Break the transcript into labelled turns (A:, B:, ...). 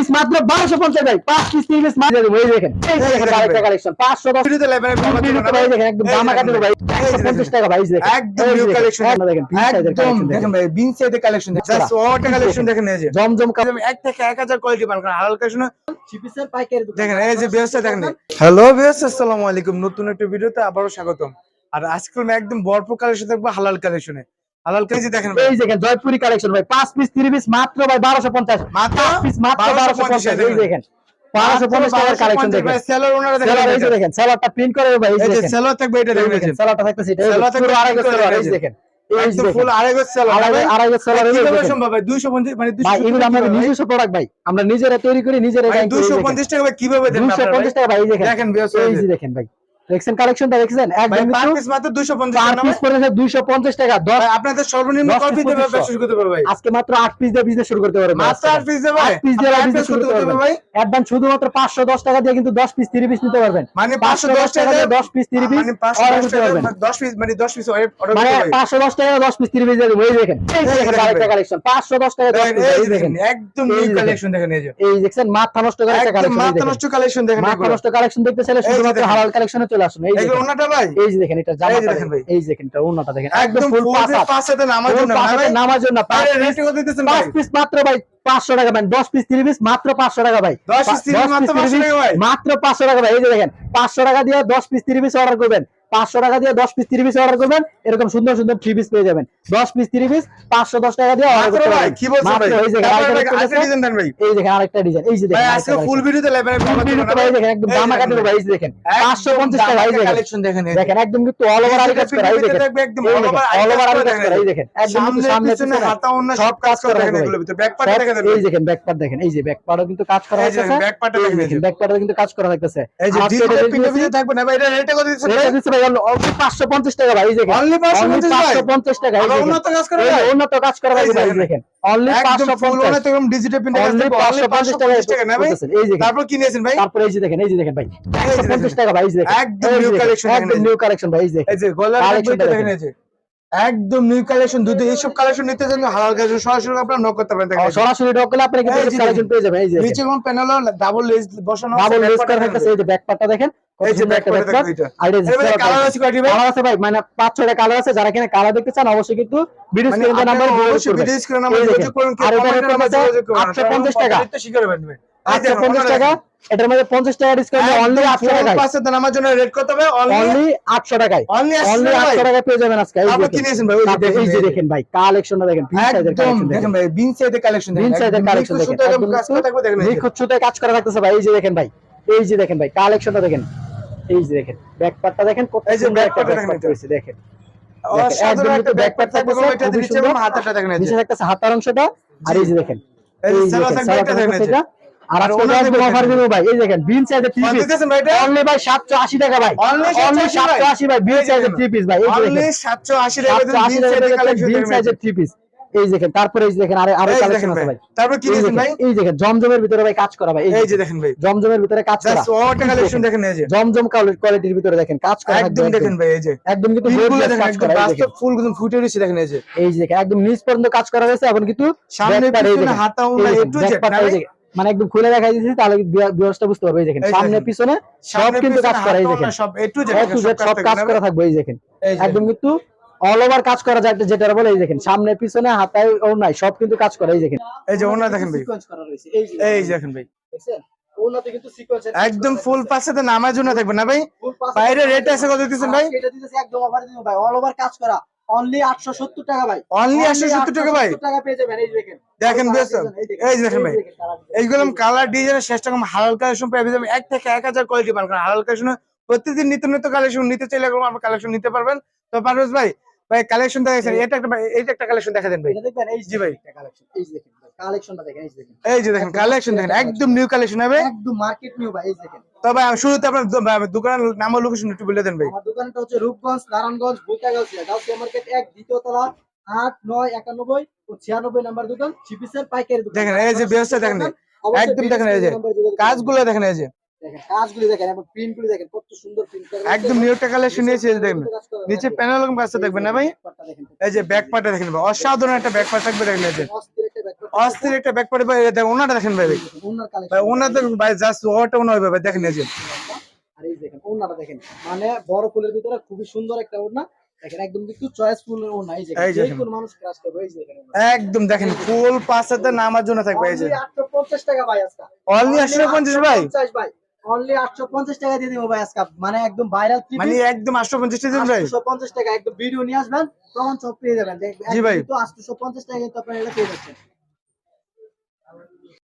A: Piece মাত্র বারোশো পঞ্চাশ ভাই। পাঁচ পিস তিন পিস মাত্র। ওই দেখেন কালেকশন পাঁচশো দশ। ভাই দেখেন একদম দামা কাটে ভাই একশো পঞ্চাশ টাকা ভাই এই যে দেখেন।
B: একদম নিউ কালেকশন
A: দেখেন বিগ সাইজের
B: একদম
A: collection দেখেন।
B: দেখেন ভাই বিন সাইডের কালেকশন জাস্ট ওটা কালেকশন দেখেন এই যে।
A: জমজম
B: একদম এক থেকে এক হাজার কোয়ালিটি পান কারণ হালাল কালেকশন
A: চিপিসের পাইকারি
B: দেখেন এই যে দেখেন। হ্যালো ভিউয়ার্স আসসালামু আলাইকুম। নতুন একটা ভিডিওতে আবারও স্বাগতম। আর আজকে একদম ভরপুর কালেকশন দেখব হালাল কালেকশনে হালাল কালেকশন দেখেন
A: এই দেখেন জয়পুরি কালেকশন ভাই। পাঁচ পিস মাত্র ভাই
B: মাত্র?
A: পিস মাত্র বারোশো
B: 1250
A: পঞ্চাশ। এই দেখেন বারোশো পঞ্চাশ টাকার কালেকশন দেখেন।
B: সেলার ওনারা
A: সেলার এই
B: দেখেন
A: দেখেন সেলারটা প্রিন্ট করে ভাই এই যে
B: এই যে
A: দেখেন।
B: সেলার থাকবে এটা দেখেন এই
A: দেখেন।
B: যে
A: সেলারটা থাকতেছে এটা
B: সেলার থাকবে
A: আড়াই গজ সেলার এই
B: এই
A: যে
B: যে।
A: দেখেন। এই যে
B: একদম
A: দেখেন।
B: ফুল আড়াই গজ সেলার
A: আড়াই আড়াই গজ সেলার এই যে
B: কীভাবে
A: দেখেন।
B: সম্ভব ভাই 250 মানে
A: ভাই
B: 250
A: এগুলো আমাদের
B: কীভাবে ভাই?
A: নিজস্ব প্রোডাক্ট ভাই। আমরা নিজেরা তৈরি করি নিজেরা
B: ভাই,
A: গাইড করি, এই দেখেন।
B: 250 টাকা ভাই কীভাবে দেন
A: দুশো পঞ্চাশ টাকা ভাই এই দেখেন।
B: দেখেন viewers,
A: এই
B: এই
A: যে
B: যে।
A: দেখেন ভাই। দেখছেন কালেকশনটা দেখছেন একদম
B: পিস মাত্র 250 টাকা
A: পিস পড়েছে দুইশো পঞ্চাশ টাকা দশ
B: ভাই আপনাদের সর্বনিম্ন কত পিস দেবে
A: 2500
B: ব্যবসা শুরু করতে পারবে ভাই?
A: আজকে মাত্র আট পিস দিয়ে বিজনেস শুরু করতে পারবেন
B: মাত্র 8 পিস
A: পিস দিয়ে বিজনেস শুরু করতে
B: ভাই?
A: অ্যাডভান্স শুধুমাত্র টাকা দিয়ে কিন্তু দশ পিস তিরিশ পিস নিতে পারবেন।
B: মানে
A: 510
B: 510 টাকা
A: দিয়ে 10 piece, 30 piece
B: মানে 510 টাকা
A: পারবেন।
B: 10 পিস মানে 10 পিস অর্ডার
A: মানে টাকা দশ পিস তিরিশ পিস দিয়ে দেখেন এই দেখেন
B: দেখেন
A: আরেকটা কালেকশন টাকা
B: দেখেন,
A: পিস
B: এই একদম
A: এই
B: নিউ কালেকশন দেখেন এই যে।
A: এই দেখছেন মাথা নষ্ট করে একটা কালেকশন
B: মাথা নষ্ট কালেকশন দেখেন
A: মাথা নষ্ট কালেকশন দেখতে চাইলে শুধুমাত্র হালাল কালেকশনে চলে আসুন। এই যে
B: ওনাটা ভাই?
A: এই যে দেখেন এটা
B: দেখেন ভাই।
A: এই যে দেখেন এটা ওনাটা দেখেন।
B: একদম
A: ফুল
B: পাঁচাতে। নামার জন্য
A: নামার জন্য পাঁচ
B: কত দিতেছেন ভাই।
A: 5 পিস মাত্র ভাই পাঁচশো টাকা ভাই দশ পিস তিরিশ পিস মাত্র পাঁচশো টাকা ভাই।
B: 10 পিস 30
A: দশ
B: মাত্র 500 টাকা ভাই।
A: মাত্র পাঁচশো টাকা ভাই। এই যে দেখেন পাঁচশো টাকা দিয়ে দশ পিস তিরিশ পিস অর্ডার করবেন। পাঁচশো টাকা দিয়ে দশ পিস তিরিশ পিস অর্ডার করবেন এরকম সুন্দর সুন্দর থ্রি পিস পেয়ে যাবেন। দশ পিস তিরিশ পিস পাঁচশো দশ টাকা দিয়ে অর্ডার করতে এই আরেকটা দেখেন আরেকটা ডিজাইন এই যে দেখেন
B: ফুল ভিডিওতে লাইভ
A: ফুল ভিডিওতে ভাই দেখেন একদম দামা কাটে ভাই দেখেন। পাঁচশো পঞ্চাশ টাকা এই দেখেন।
B: দেখেন এই যে।
A: দেখেন একদম কিন্তু অল ওভার আরি কাজ করা এই দেখেন।
B: একদম
A: এই
B: all
A: দেখেন
B: over
A: অল ওভার আরি
B: কাজ
A: কাজ করা এই দেখেন। একদম
B: সামনে
A: সামনে
B: পিছনে
A: পিছনে
B: হাতা অন্য
A: সব কাজ করা
B: দেখেন
A: থাকবে
B: ভিতরে ব্যাক পার্ট দেখেন
A: এই দেখেন ব্যাক পার্ট দেখেন এই যে ব্যাক পার্টও কিন্তু কাজ করা
B: এই যে
A: হচ্ছে
B: back part টা দেখেন।
A: ব্যাক পার্টও কিন্তু কাজ করা থাকতেছে
B: এই যে থাকবে না ভাই এটা রেটে কত
A: দিচ্ছে অনলি 550 টাকা ভাই এই দেখেন।
B: অনলি 550 ভাই।
A: 550 টাকা
B: উন্নত কাজ করে ভাই। দেখেন।
A: দেখেন। অনলি
B: একদম ফুল
A: 550
B: ওনা তো এরকম ডিজিটাল প্রিন্টে কাজ
A: অনলি
B: থাকবে অনলি
A: 550 টাকা
B: 550 টাকা না ভাই
A: বলতেছেন, এই দেখেন।
B: তারপর কি নিয়েছেন ভাই?
A: তারপরে এই যে দেখেন এই যে দেখেন ভাই।
B: এই যে
A: 150
B: দেখেন।
A: টাকা ভাই দেখেন।
B: একদম।
A: নিউ কালেকশন ভাই দেখেন।
B: এই যে। একদম নিউ কালেকশন দুধ এইসব কালেকশন নিতে চান হালাল কালেকশন সরাসরি আপনারা নক করতে পারেন।
A: সরাসরি ডক করলে আপনি কিন্তু কালেকশন পেয়ে যাবেন এই যে
B: নিচে কোন প্যানেল ডাবল লেজ বসানো
A: ডাবল লেস করা থাকতেছে এই যে ব্যাক পার্টটা দেখেন
B: এই যে
A: ব্যাক
B: দেখেন
A: আর এই যে
B: কালার আছে কয়টি ভাই?
A: কালার আছে ভাই মানে পাঁচ ছয়টা কালার আছে যারা কিনা কালার দেখতে চান অবশ্যই কিন্তু ভিডিও স্ক্রিনে নাম্বার
B: অবশ্যই ভিডিও স্ক্রিনে নাম্বার
A: এই দেখেন।
B: যোগাযোগ করুন
A: আর এটার
B: কমেন্টের
A: প্রাইস
B: মাধ্যমে যোগাযোগ করুন।
A: 850 টাকা।
B: তো শিখে ওনারা
A: টাকা? এটার মধ্যে পঞ্চাশ টাকা ডিসকাউন্ট অনলি আটশো
B: ফুল পাশে দেন আমার জন্য হবে অনলি
A: টাকায়।
B: অনলি
A: অনলি আটশো টাকায় পেয়ে যাবেন আজকে। এই
B: কি নিয়েছেন ভাই?
A: এই যে দেখেন ভাই কালেকশনটা দেখেন কালেকশন
B: দেখেন। কালেকশন
A: কালেকশন দেখেন
B: এই যে।
A: নিখুঁত সুতায় কাজ করা থাকতেছে ভাই এই যে দেখেন ভাই এই যে দেখেন ভাই কালেকশনটা দেখেন এই যে দেখেন দেখেন কত
B: এই যে দেখেন অসাধারণ একটা
A: কিন্তু
B: ব্যাক পার্ট
A: back part
B: থাকবে এটা নিচে হাতাটা দেখেন
A: নিচে থাকতেছে হাতার অংশটা আর এই যে দেখেন
B: এই
A: এই
B: যে
A: দেখেন
B: দেখেন।
A: আর আজকে একদম অফার। দিব ভাই এই দেখেন বিন থ্রি
B: কত
A: পিস? অনলি ভাই 780 টাকা ভাই। অনলি
B: 780 ভাই।
A: বিন
B: দেখেন।
A: থ্রি পিস ভাই এই যে
B: অনলি 780 টাকা বিন কালেকশন
A: বিন
B: দেখেন।
A: সাইজের থ্রি পিস এই দেখেন তারপরে এই দেখেন আরে
B: আরও
A: কালেকশন আছে
B: ভাই। তারপর কি ভাই?
A: এই দেখেন জমজমের ভিতরে ভাই কাজ করা ভাই এই যে
B: দেখেন। ভাই।
A: জমজমের ভিতরে কাজ করা।
B: জাস্ট কালেকশন দেখেন এই যে।
A: জমজম কোয়ালিটির ভিতরে দেখেন কাজ করা
B: একদম দেখেন ভাই এই যে।
A: একদম কিন্তু
B: দেখেন
A: কাজ করা
B: বাস্তব ফুল একদম ফুটে রয়েছে দেখেন এই যে।
A: এই যে দেখেন একদম নিচ পর্যন্ত কাজ করা হয়েছে এখন কিন্তু
B: সামনে পিছনে হাতা উন্না একটু জেট
A: মানে একদম খুলে দেখাই দিয়েছি তাহলে বিয়সটা বুঝতে পারবে। এই দেখেন সামনে পিছনে সব কিন্তু কাজ করা এই দেখেন।
B: সব A to Z
A: A to Z সব কাজ করা থাকবে এই দেখেন। একদম কিন্তু অল ওভার কাজ করা যায় যেটা বলে এই দেখেন সামনে পিছনে হাতায় ও নাই সব কিন্তু কাজ করে এই দেখেন।
B: এই যে ওনা দেখেন ভাই।
A: করা এই যে
B: দেখেন। ভাই। একদম ফুল পাশে নামার জন্য থাকবে না ভাই? বাইরে রেট আছে কত দিতেছেন ভাই?
A: এটা দিতেছে একদম অফার দিব ভাই। অল ওভার কাজ করা। অনলি 870 টাকা ভাই।
B: অনলি 870 টাকা ভাই।
A: টাকা পেয়ে যাবেন। এই দেখেন।
B: দেখেন
A: এই
B: এই দেখেন। ভাই। এইগুলো কালার ডিজাইনের শেষ রকম হালাল কালেকশন পেয়ে যাবেন। এক থেকে এক হাজার কোয়ালিটি পাবেন। কারণ হালাল কালেকশন প্রতিদিন নিত্য নিত্য কালেকশন নিতে চাইলে আপনার কালেকশন নিতে পারবেন। তো পারভেজ ভাই ভাই কালেকশন দেখাচ্ছেন এটা একটা ভাই, এইটা একটা কালেকশন দেখা দেন ভাই।
A: এটা দেখবেন এই
B: জি ভাই।
A: কালেকশন এই যে দেখেন কালেকশনটা দেখেন এই যে দেখেন।
B: এই যে দেখেন কালেকশন দেখেন একদম নিউ কালেকশন হবে।
A: একদম মার্কেট নিউ ভাই এই যে দেখেন।
B: তবে শুরুতে আপনার দোকানের নাম ও লোকেশন একটু বলে দেন ভাই।
A: আমার দোকানটা হচ্ছে রূপগঞ্জ নারায়ণগঞ্জ গাউসিয়া গাউসিয়া মার্কেট এক দ্বিতীয় তলা আট নয় একানব্বই ও ছিয়ানব্বই নাম্বার দোকান চিপিসের পাইকারি দোকান।
B: দেখেন, এই যে ব্যবস্থা দেখেন, একদম দেখেন, এই যে। কাজগুলো দেখেন এই যে।
A: দেখেন কাজগুলি দেখেন এবং প্রিন্ট দেখেন কত সুন্দর প্রিন্ট
B: একদম নিউ কালেকশন নিয়েছে এই নিচে প্যানেল কাজটা দেখবেন না ভাই?
A: দেখেন।
B: এই যে ব্যাক পার্টটা দেখেন ভাই অসাধারণ একটা ব্যাক পার্ট থাকবে দেখেন এই যে।
A: অস্থির একটা
B: ব্যাক পার্ট ভাই দেখেন ওনাটা দেখেন ভাই। ভাই
A: ওনার কালেকশন
B: ভাই ওনার দেখেন ভাই জাস্ট ওটা ওনা হবে ভাই দেখেন এই যে।
A: আর এই দেখেন ওড়নাটা দেখেন। মানে বড় ফুলের ভিতরে খুবই সুন্দর একটা দেখেন একদম কিন্তু চয়েস ফুলের ওড়না। এই যে
B: এই যে
A: যে
B: দেখেন।
A: কোনো মানুষ ক্রাশ করবে এই যে
B: একদম দেখেন ফুল পাঁচ হাজার নামার জন্য থাকবে এই যে।
A: 850 টাকা ভাই আজকে
B: Only 850 ভাই?
A: 850 ভাই। অনলি 850 টাকা দিয়ে দিব ভাই আজকে। মানে একদম ভাইরাল
B: মানে একদম আটশো পঞ্চাশ টাকা ভাই?
A: 850 টাকা একদম ভিডিও নিয়ে আসবেন তখন সব পেয়ে যাবেন।
B: জি ভাই।
A: তো 850 টাকা কিন্তু আপনারা এটা পেয়ে যাচ্ছেন।